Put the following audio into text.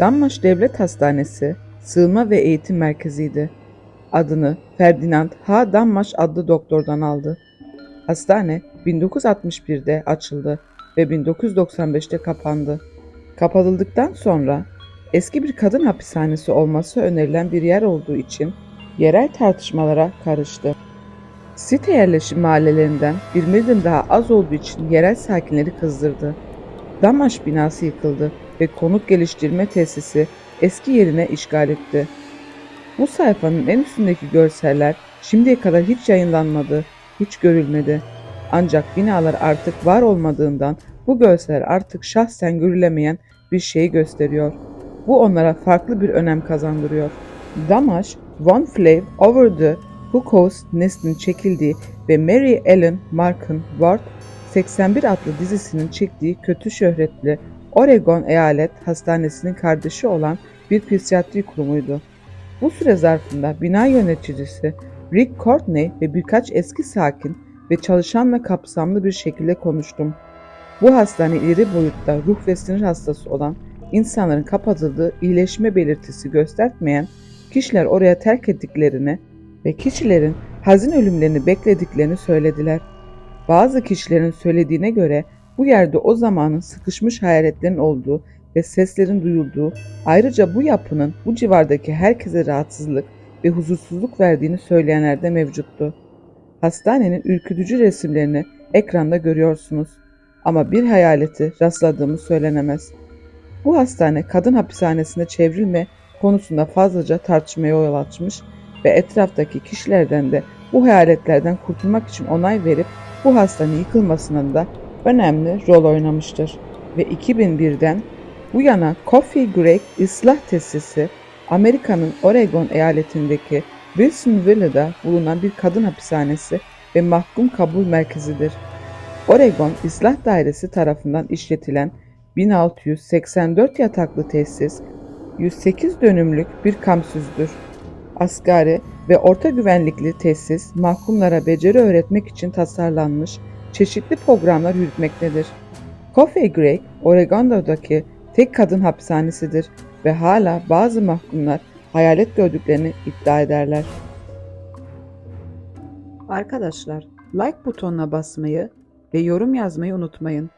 Dammaş Devlet Hastanesi sığınma ve eğitim merkeziydi. Adını Ferdinand H. Dammaş adlı doktordan aldı. Hastane 1961'de açıldı ve 1995'te kapandı. Kapatıldıktan sonra eski bir kadın hapishanesi olması önerilen bir yer olduğu için yerel tartışmalara karıştı. Site yerleşim mahallelerinden bir milim daha az olduğu için yerel sakinleri kızdırdı. Damaş binası yıkıldı ve konut geliştirme tesisi eski yerine işgal etti. Bu sayfanın en üstündeki görseller şimdiye kadar hiç yayınlanmadı, hiç görülmedi. Ancak binalar artık var olmadığından bu görseller artık şahsen görülemeyen bir şeyi gösteriyor. Bu onlara farklı bir önem kazandırıyor. Damaş, One Flew Over the Cuckoo's Nest'in çekildiği ve Mary Ellen Mark'ın Ward 81 adlı dizisinin çektiği kötü şöhretli Oregon Eyalet Hastanesi'nin kardeşi olan bir psikiyatri kurumuydu. Bu süre zarfında bina yöneticisi Rick Courtney ve birkaç eski sakin ve çalışanla kapsamlı bir şekilde konuştum. Bu hastane ileri boyutta ruh ve sinir hastası olan insanların kapatıldığı iyileşme belirtisi göstermeyen kişiler oraya terk ettiklerini ve kişilerin hazin ölümlerini beklediklerini söylediler. Bazı kişilerin söylediğine göre bu yerde o zamanın sıkışmış hayaletlerin olduğu ve seslerin duyulduğu, ayrıca bu yapının bu civardaki herkese rahatsızlık ve huzursuzluk verdiğini söyleyenler de mevcuttu. Hastanenin ürkütücü resimlerini ekranda görüyorsunuz ama bir hayaleti rastladığımız söylenemez. Bu hastane kadın hapishanesine çevrilme konusunda fazlaca tartışmaya yol açmış ve etraftaki kişilerden de bu hayaletlerden kurtulmak için onay verip bu hastane yıkılmasında da önemli rol oynamıştır. Ve 2001'den bu yana Coffee Creek İslah Tesisi Amerika'nın Oregon eyaletindeki Wilsonville'da bulunan bir kadın hapishanesi ve mahkum kabul merkezidir. Oregon İslah Dairesi tarafından işletilen 1684 yataklı tesis 108 dönümlük bir kampüstür. Asgari ve orta güvenlikli tesis mahkumlara beceri öğretmek için tasarlanmış çeşitli programlar yürütmektedir. Coffee Creek, Oregon'daki tek kadın hapishanesidir ve hala bazı mahkumlar hayalet gördüklerini iddia ederler. Arkadaşlar, like butonuna basmayı ve yorum yazmayı unutmayın.